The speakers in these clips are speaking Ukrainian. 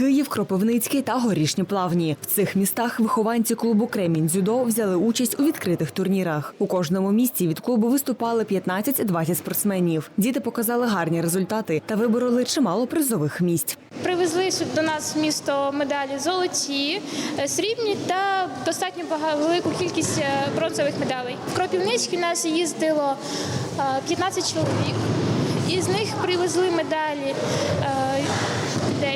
Київ, Кропивницький та Горішні Плавні. В цих містах вихованці клубу Кремінь дзюдо взяли участь у відкритих турнірах. У кожному місті від клубу виступали 15-20 спортсменів. Діти показали гарні результати та вибороли чимало призових місць. Привезли до нас в місто медалі золоті, е, срібні та достатньо велику кількість е, бронзових медалей. В Кропівницький у нас їздило е, 15 чоловік. Із них привезли медалі е,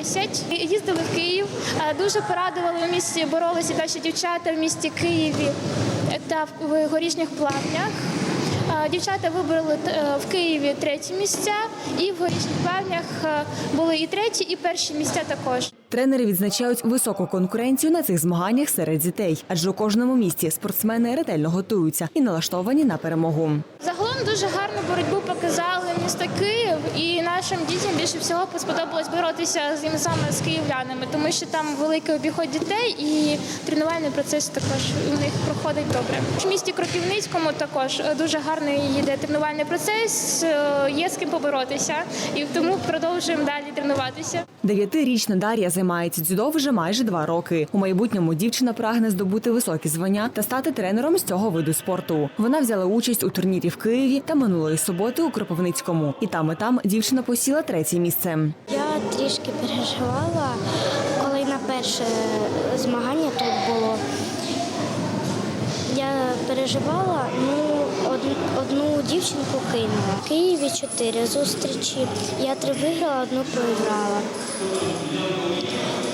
10. Їздили в Київ. Е, Дуже порадували у місті, боролися наші дівчата в місті Києві та в горішніх плавнях. Е, Дівчата вибороли е, в Києві треті місця, і в горішніх плавнях е, були і треті, і перші місця також. Тренери відзначають високу конкуренцію на цих змаганнях серед дітей, адже у кожному місті спортсмени ретельно готуються і налаштовані на перемогу. Загалом дуже гарну боротьбу показали місто Київ, і нашим дітям більше всього сподобалось боротися з ними саме з київлянами, тому що там великий обіход дітей і тренувальний процес також у них проходить добре. В місті Кропівницькому також дуже гарний йде тренувальний процес. е, Є з ким поборотися, і тому продовжуємо далі тренуватися. Дев'ятирічна Дар'я займається дзюдо вже майже два роки. У майбутньому дівчина прагне здобути високі звання та стати тренером з цього виду спорту. Вона взяла участь у турнірі в Києві та минулої суботи у Кропивницькому. І там і там дівчина посіла третє місце. Я трішки переживала, коли на перше змагання тут було. Я переживала, ну одну, одну дівчинку кинула. В Києві чотири зустрічі. Я три виграла, одну програла.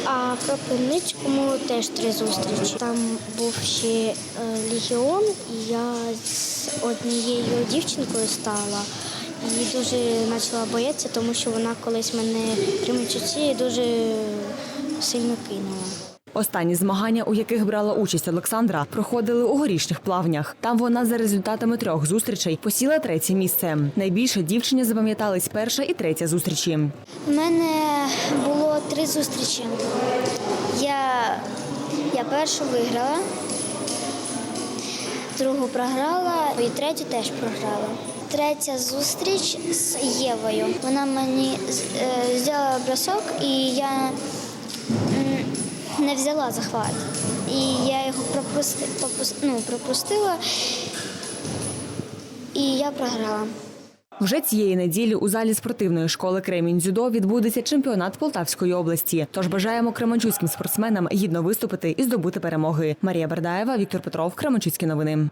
А в Кропивницькому теж три зустрічі. Там був ще е, легіон, і я з однією дівчинкою стала. І дуже почала боятися, тому що вона колись мене при мечуці дуже сильно кинула. Останні змагання, у яких брала участь Олександра, проходили у горішніх плавнях. Там вона за результатами трьох зустрічей посіла третє місце. Найбільше дівчині запам'ятались перша і третя зустрічі. У мене було три зустрічі. Я, я першу виграла, другу програла і третю теж програла. Третя зустріч з Євою. Вона мені е, зробила бросок, і я не взяла захват. І я його пропусти, попус- ну, пропустила, і я програла. Вже цієї неділі у залі спортивної школи Кремінь дзюдо відбудеться чемпіонат Полтавської області. Тож бажаємо кременчуцьким спортсменам гідно виступити і здобути перемоги. Марія Бердаєва, Віктор Петров, Кременчуцькі новини.